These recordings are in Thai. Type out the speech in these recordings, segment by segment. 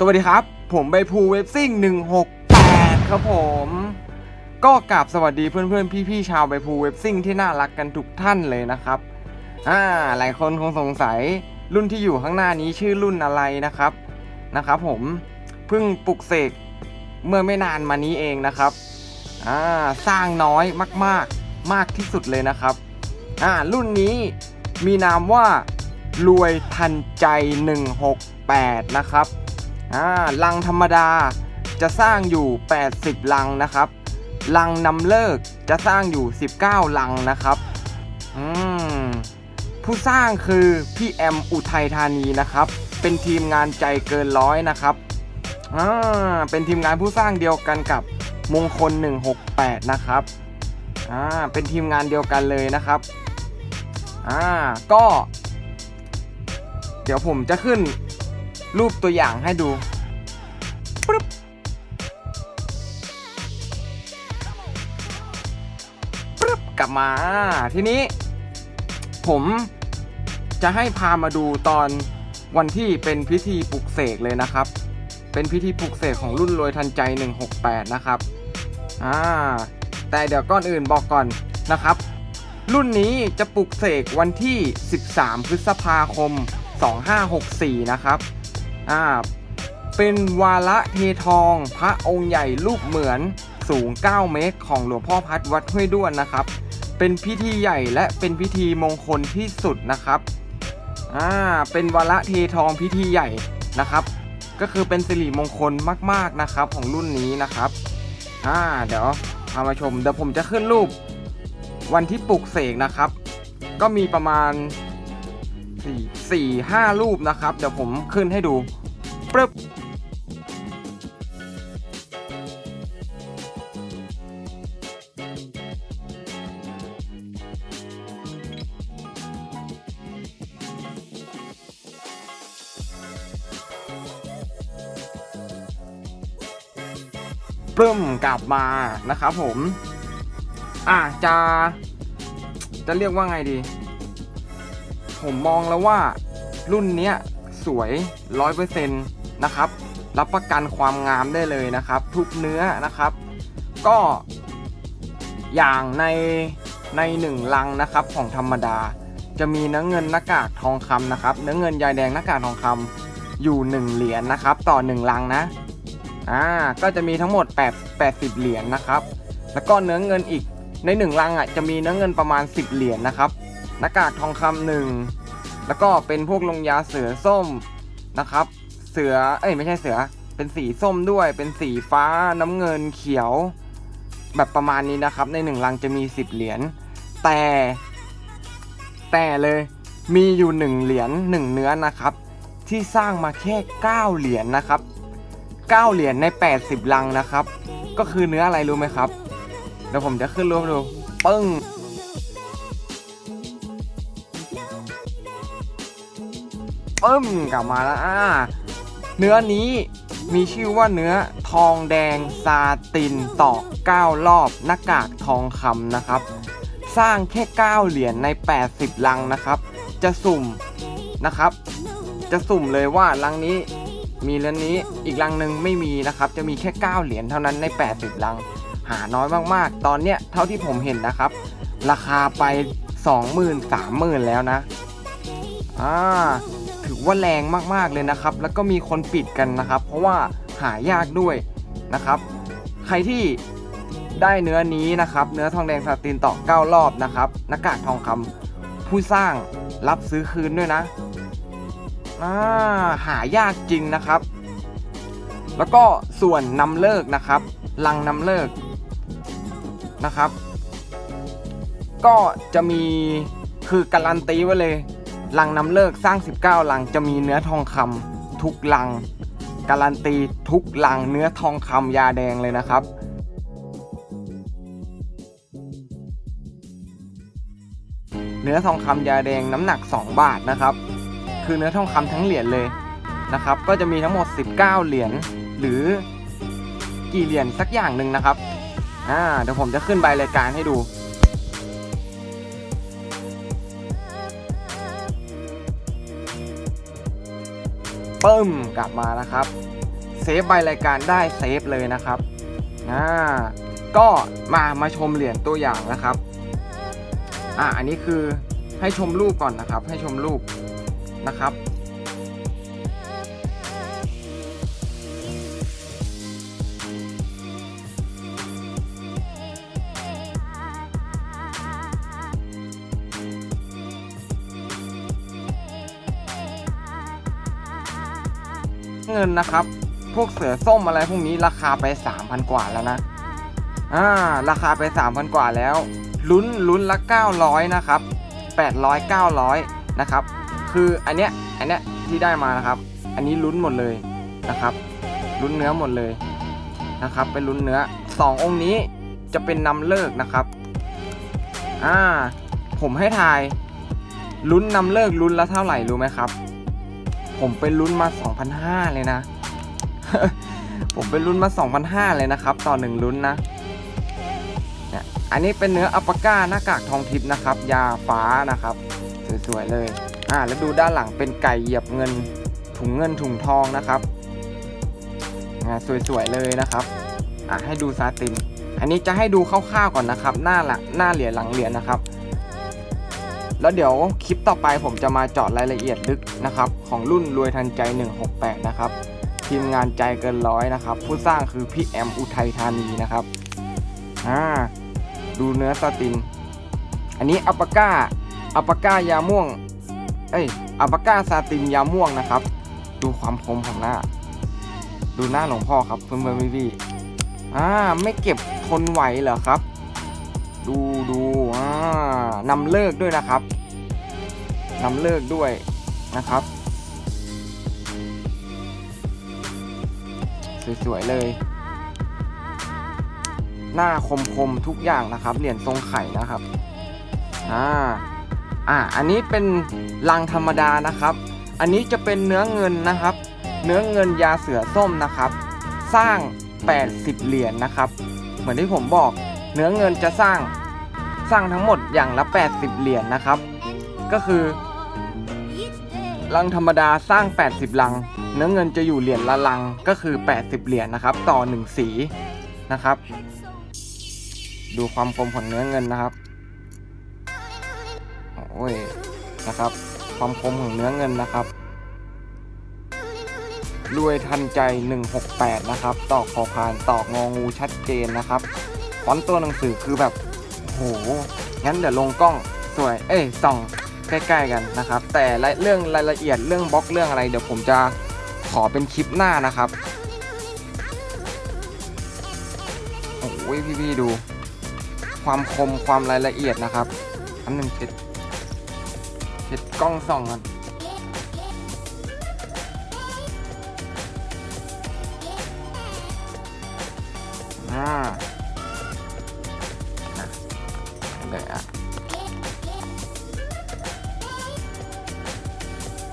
สวัสดีครับ ผมใบภูเว็บซิ่ง 168 ครับผม ก็กราบสวัสดีเพื่อนๆ พี่ๆ ชาวใบภูเว็บซิ่งที่น่ารักกันทุกท่านเลยนะครับ อ่า หลายคนคงสงสัยรุ่นที่อยู่ข้างหน้านี้ชื่อรุ่นอะไรนะครับ นะครับผม เพิ่งปลุกเสกเมื่อไม่นานมานี้เองนะครับ อ่า สร้างน้อยมากๆ มากที่สุดเลยนะครับ อ่า รุ่นนี้มีนามว่ารวยทันใจ 168 นะครับ อ่าลังธรรมดาจะสร้างอยู่ 80 ลังนะครับลังนำเลิกจะสร้างอยู่ 19 ลังนะครับอืมผู้สร้างคือพี่แอมอุทัยธานีนะครับ เป็นทีมงานใจเกินร้อยนะครับอ่าเป็นทีมงานผู้สร้างเดียวกันกับมงคล 168 นะครับอ่าเป็นทีมงานเดียวกันเลยนะครับอ่าก็ เดี๋ยวผมจะขึ้น รูปตัวอย่างให้ดูปึ๊บปึ๊บกลับมาทีนี้ ผมจะให้พามาดูตอนวันที่เป็นพิธีปลุกเสกเลยนะครับ เป็นพิธีปลุกเสกของรุ่นรวยทันใจ 168 นะครับอ่าแต่เดี๋ยวก่อนอื่นบอกก่อนนะครับ รุ่นนี้จะปลุกเสกวันที่ 13 พฤษภาคม 2564 นะครับ อ่าเป็นวาระเททอง พระองค์ใหญ่รูปเหมือนสูง 9 เมตร ของหลวงพ่อพัดวัดห้วยด้วนนะครับ เป็นพิธีใหญ่และเป็นพิธีมงคลที่สุดนะครับอ่าเป็นวาระเททองพิธีใหญ่นะครับ ก็คือเป็นสิริมงคลมากๆนะครับของรุ่นนี้นะครับอ่าเดี๋ยวพามาชมเดี๋ยวผมจะขึ้นรูปวันที่ปลุกเสกนะครับ ก็มีประมาณสี่สี่ห้ารูปนะครับ เดี๋ยวผมขึ้นให้ดู ปึ๊บปรึ้มกลับมานะครับผม อะจะ จะเรียกว่าไงดี ผมมองแล้วว่ารุ่นเนี้ยสวยร้อยเปอร์เซ็นต์ นะครับ รับประกันความงามได้เลยนะครับ ทุกเนื้อนะครับ ก็อย่างในในหนึ่งลังนะครับของธรรมดา จะมีเนื้อเงินหน้ากากทองคำนะครับ เนื้อเงินยายแดงหน้ากากทองคำอยู่ 1 เหรียญนะครับ ต่อ 1 ลังนะอ่าก็จะมีทั้งหมด 8 80 เหรียญนะครับ แล้วก็เนื้อเงินอีกในหนึ่งลังอะจะมีเนื้อเงินประมาณ 10 เหรียญนะครับหน้ากากทองคำหนึ่งแล้วก็เป็นพวกลงยาเสือส้มนะครับ สือ เอ้ยไม่ใช่เสือ เป็นสีส้มด้วย เป็นสีฟ้าน้ำเงินเขียว แบบประมาณนี้นะครับ ในหนึ่งลังจะมี 10 เหรียญ แต่ แต่เลยมีอยู่หนึ่งเหรียญหนึ่งเนื้อนะครับ ที่สร้างมาแค่ 9 เหรียญนะครับ 9 เหรียญใน 80 ลังนะครับ ก็คือเนื้ออะไรรู้ไหมครับ เดี๋ยวผมจะขึ้นรูปดูปึ้งปึ้มกลับมาแล้วอ่า เนื้อนี้มีชื่อว่าเนื้อทองแดงซาตินตอก9รอบหน้ากากทองคำนะครับ สร้างแค่ 9 เหรียญใน 80 ลังนะครับ จะสุ่มนะครับ จะสุ่มเลยว่าลังนี้มีเหรียญนี้อีกลังหนึ่งไม่มีนะครับ จะมีแค่ 9 เหรียญเท่านั้นใน 80 ลัง หาน้อยมากๆ ตอนเนี้ยเท่าที่ผมเห็นนะครับ ราคาไป 20,000 30,000 แล้วนะอ่า ว่าแรงมากๆเลยนะครับ แล้วก็มีคนปิดกันนะครับ เพราะว่าหายากด้วยนะครับ ใครที่ได้เนื้อนี้นะครับ เนื้อทองแดงซาตินต่อ9รอบนะครับหน้ากากทองคำผู้สร้างรับซื้อคืนด้วยนะอ่าหายากจริงนะครับ แล้วก็ส่วนนำเลิกนะครับลังนำเลิกนะครับ ก็จะมีคือการันตีไว้เลย ลังน้ำเลิกสร้าง 19 ลังจะมีเนื้อทองคำทุกลัง การันตีทุกลังเนื้อทองคำยาแดงเลยนะครับเนื้อทองคำยาแดงน้ำหนัก 2 บาทนะครับ คือเนื้อทองคำทั้งเหรียญเลยนะครับ ก็จะมีทั้งหมด 19 เหรียญหรือกี่เหรียญสักอย่างหนึ่งนะครับอ่าเดี๋ยวผมจะขึ้นใบรายการให้ดู ปึ้มกลับมานะครับ เซฟใบรายการได้เซฟเลยนะครับอ่าก็มามาชมเหรียญตัวอย่างนะครับ อ่าอันนี้คือให้ชมรูปก่อนนะครับ ให้ชมรูปนะครับ งินนะครับ พวกเสือส้มอะไรพวกนี้ราคาไป 3,000 กว่าแล้วนะอ่าราคาไป 3,000 กว่าแล้ว ลุ้นลุ้นละ 900 นะครับ 800 900 นะครับ คืออันเนี้ยอันเนี้ยที่ได้มานะครับ อันนี้ลุ้นหมดเลยนะครับ ลุ้นเนื้อหมดเลยนะครับเป็นลุ้นเนื้อ 2 องค์นี้จะเป็นนำเลิกนะครับอ่าผมให้ทายลุ้นนำเลิกลุ้นละเท่าไหร่รู้ไหมครับ ผมไปลุ้นมา 2,500 เลยนะ ผมไปลุ้นมา 2,500 เลยนะครับ ต่อหนึ่งลุ้นนะเนี่ยอันนี้เป็นเนื้ออัปปาก้าหน้ากากทองทิพย์นะครับ ยาฟ้านะครับ สวยๆเลยอ่าแล้วดูด้านหลังเป็นไก่เหยียบเงินถุงเงินถุงทองนะครับอ่าสวยๆเลยนะครับอ่าให้ดูซาติน อันนี้จะให้ดูคร่าวๆก่อนนะครับ หน้าละหน้าเหรียญหลังเหรียญนะครับ แล้วเดี๋ยวคลิปต่อไปผมจะมาเจาะรายละเอียดลึกนะครับของรุ่นรวยทันใจ 168 นะครับทีมงานใจเกินร้อยนะครับ ผู้สร้างคือพี่แอมอุทัยธานีนะครับอ่าดูเนื้อสติน อันนี้อัปปาก้าอัปปาก้ายาม่วง เอ้ยอัปปาก้าซาตินยาม่วงนะครับ ดูความคมของหน้า ดูหน้าหลวงพ่อครับเพื่อนเพื่อนพี่พี่อ่าไม่เก็บทนไหวเหรอครับ ดูดู นำเลิกด้วยนะครับนำเลิกด้วยนะครับ สวยๆเลย หน้าคมๆทุกอย่างนะครับ เหรียญทรงไข่นะครับอ่าอ่าอันนี้เป็นลังธรรมดานะครับ อันนี้จะเป็นเนื้อเงินนะครับ เนื้อเงินยาเสือส้มนะครับ สร้าง 80 เหรียญนะครับ เหมือนที่ผมบอก เนื้อเงินจะสร้าง สร้างทั้งหมดอย่างละ 80 เหรียญนนะครับ ก็คือลังธรรมดาสร้าง 80 ลัง เนื้อเงินจะอยู่เหรียญละลังก็คือ 80 เหรียญนะครับ ต่อ 1 สีนะครับ ดูความคมของเนื้อเงินนะครับโอ้ยนะครับ ความคมของเนื้อเงินนะครับรวยทันใจ 168 นะครับตอกคอพานตอกงองูชัดเจนนะครับ ฟอนต์ตัวหนังสือคือแบบ หงั้นเดี๋ยวลงกล้องสวย เอ้ยส่องใกล้ๆกันนะครับ แต่เรื่องรายละเอียดเรื่องบล็อกเรื่องอะไร เดี๋ยวผมจะขอเป็นคลิปหน้านะครับโอ้ยพี่ๆดู ความคมความรายละเอียดนะครับอันหนึ่งเช็ดเช็ดกล้องส่องกันอ่า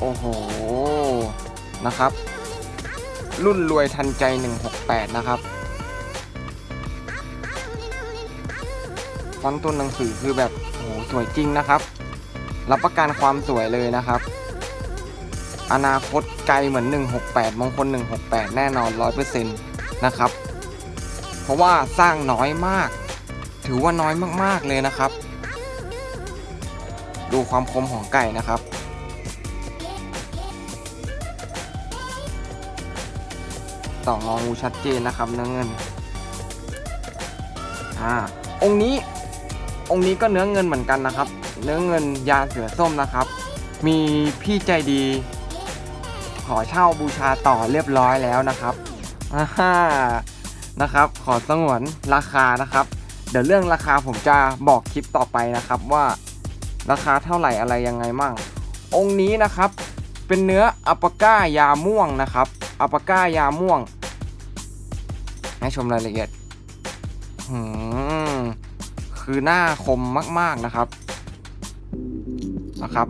โอ้โห นะครับ รุ่นรวยทันใจ 168 นะครับ ฟอนต์ตัวหนังสือคือแบบโอ้โหสวยจริงนะครับ รับประกันความสวยเลยนะครับ อนาคตไกลเหมือน 168 มงคล 168 แน่นอน 100%นะครับ เพราะว่าสร้างน้อยมาก ถือว่าน้อยมากๆเลยนะครับ ดูความคมของไก่นะครับ ต่ององูชัดเจนนะครับเนื้อเงินอ่าองค์นี้องค์นี้ก็เนื้อเงินเหมือนกันนะครับ เนื้อเงินยาเสือส้มนะครับ มีพี่ใจดี ขอเช่าบูชาต่อเรียบร้อยแล้วนะครับอ่าฮ่านะครับ ขอสงวนราคานะครับ เดี๋ยวเรื่องราคาผมจะบอกคลิปต่อไปนะครับว่าราคาเท่าไหร่อะไรยังไงมั่ง องค์นี้นะครับ เป็นเนื้ออัปปาก้ายาม่วงนะครับ อัปาก้ายาม่วง ให้ชมรายละเอียดคือหน้าคมมาก ๆนะครับ นะครับ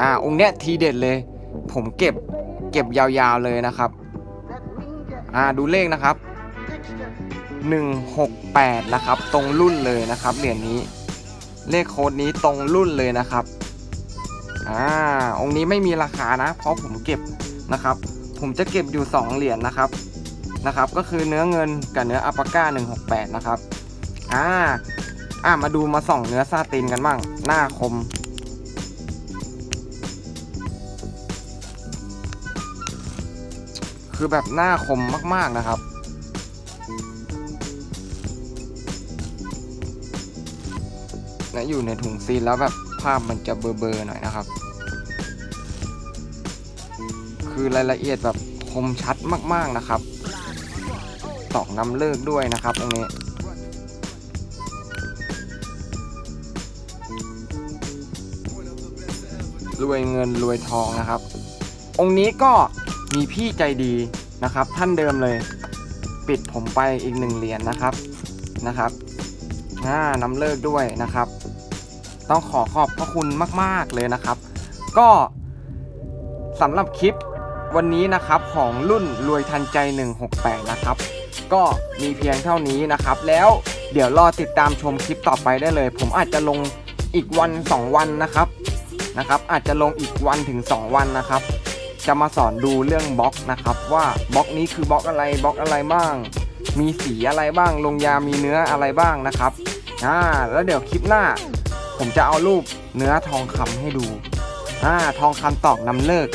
อ่า องค์เนี้ยทีเด็ดเลย ผมเก็บ เก็บยาวๆเลยนะครับ อ่า ดูเลขนะครับ 168 นะครับ ตรงรุ่นเลยนะครับ เหรียญนี้ เลขโค้ดนี้ตรงรุ่นเลยนะครับ อ่า องค์นี้ไม่มีราคานะ เพราะผมเก็บนะครับ ผมจะเก็บอยู่ 2 เหรียญนะครับนะครับ ก็คือเนื้อเงินกับเนื้ออัปาก้า 168 นะครับอ่าอ่ามาดูมาส่องเนื้อซาตินกันบ้าง หน้าคม คือแบบหน้าคมมาก ๆนะครับและอยู่ในถุงซีนแล้วแบบภาพมันจะเบลอๆหน่อยนะครับ คือรายละเอียดแบบคมชัดมากๆนะครับตอกน้ำเลิกด้วยนะครับตรงนี้รวยเงินรวยทองนะครับ องค์นี้ก็มีพี่ใจดีนะครับ ท่านเดิมเลย ปิดผมไปอีกหนึ่งเหรียญนะครับนะครับอ่าน้ำเลิกด้วยนะครับ ต้องขอขอบพระคุณมาก ๆเลยนะครับ ก็สำหรับคลิป วันนี้นะครับของรุ่นรวยทันใจ 168 นะครับ ก็มีเพียงเท่านี้นะครับ แล้วเดี๋ยวรอติดตามชมคลิปต่อไปได้เลย ผมอาจจะลงอีกวัน 2 วันนะครับนะครับ อาจจะลงอีกวันถึง 2 วันนะครับ จะมาสอนดูเรื่องบล็อกนะครับ ว่าบล็อกนี้คือบล็อกอะไรบล็อกอะไรบ้าง มีสีอะไรบ้าง ลงยามีเนื้ออะไรบ้างนะครับอ่าแล้วเดี๋ยวคลิปหน้า ผมจะเอารูปเนื้อทองคำให้ดูอ่าทองคำตอกน้ำเลิก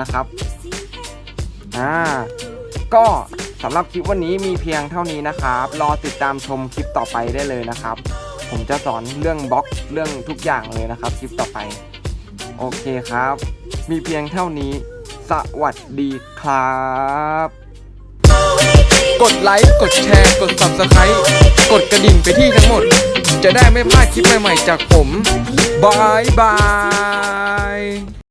นะครับ อ่าก็สำหรับคลิปวันนี้มีเพียงเท่านี้นะครับ รอติดตามชมคลิปต่อไปได้เลยนะครับ ผมจะสอนเรื่องบล็อกเรื่องทุกอย่างเลยนะครับ คลิปต่อไป โอเคครับ มีเพียงเท่านี้ สวัสดีครับ กดไลค์กดแชร์กด Subscribe กดกระดิ่งไปที่ทั้งหมด จะได้ไม่พลาดคลิปใหม่ๆจากผมบายบาย